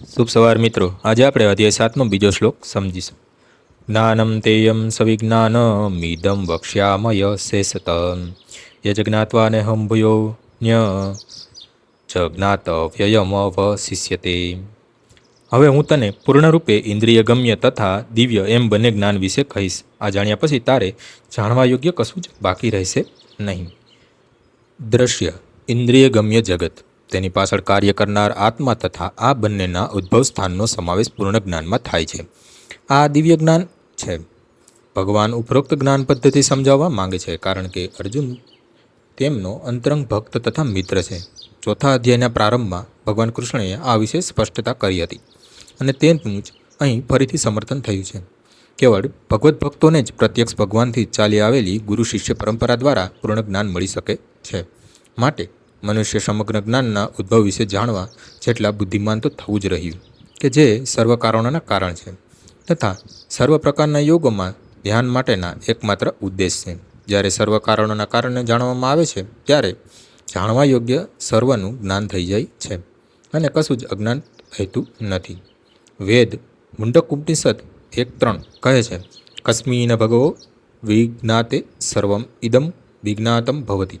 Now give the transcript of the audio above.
શુભ સવાર મિત્રો. આજે આપણે અધ્યાય સાતનો બીજો શ્લોક સમજીશું. જ્ઞાનમ તેયમ સવિજ્ઞાનમિદમ વક્ષ્યામય શેષત યજ્ઞાત્વાને હમ ભૂયો ન્ય ચ જ્ઞાતવ્યયમ અવશિષ્યતે હવે હું તને પૂર્ણરૂપે ઇન્દ્રિય ગમ્ય તથા દિવ્ય એમ બંને જ્ઞાન વિશે કહીશ. આ જાણ્યા પછી તારે જાણવા યોગ્ય કશું જ બાકી રહેશે નહીં. દ્રશ્ય. ઇન્દ્રિય ગમ્ય જગત. તેની પાછળ કાર્ય કરનાર આત્મા તથા આ બંનેના ઉદ્ભવ સ્થાનનો સમાવેશ પૂર્ણ જ્ઞાનમાં થાય છે. આ દિવ્ય જ્ઞાન છે. ભગવાન ઉપરોક્ત જ્ઞાન પદ્ધતિ સમજાવવા માંગે છે કારણ કે અર્જુન તેમનો અંતરંગ ભક્ત તથા મિત્ર છે. ચોથા અધ્યાયના પ્રારંભમાં ભગવાન કૃષ્ણએ આ વિશે સ્પષ્ટતા કરી હતી અને તેનું જ અહીં ફરીથી સમર્થન થયું છે. કેવળ ભગવત ભક્તોને જ પ્રત્યક્ષ ભગવાનથી ચાલી આવેલી ગુરુ શિષ્ય પરંપરા દ્વારા પૂર્ણ જ્ઞાન મળી શકે છે. માટે મનુષ્ય સમગ્ર જ્ઞાનના ઉદ્ભવ વિશે જાણવા જેટલા બુદ્ધિમાન તો થવું જ રહ્યું, કે જે સર્વ કારણોના કારણ છે. તથા સર્વ પ્રકારના યોગોમાં ધ્યાન માટેના એકમાત્ર ઉદ્દેશ છે. જ્યારે સર્વ કારણોના કારણને જાણવામાં આવે છે, ત્યારે જાણવા યોગ્ય સર્વનું જ્ઞાન થઈ જાય છે અને કશું જ અજ્ઞાન રહેતું નથી. વેદ મુંડક ઉપનિષદ એક ત્રણ કહે છે કસ્મીન ભગવો વિજ્ઞાતે સર્વમ ઇદમ વિજ્ઞાતમ ભવતી.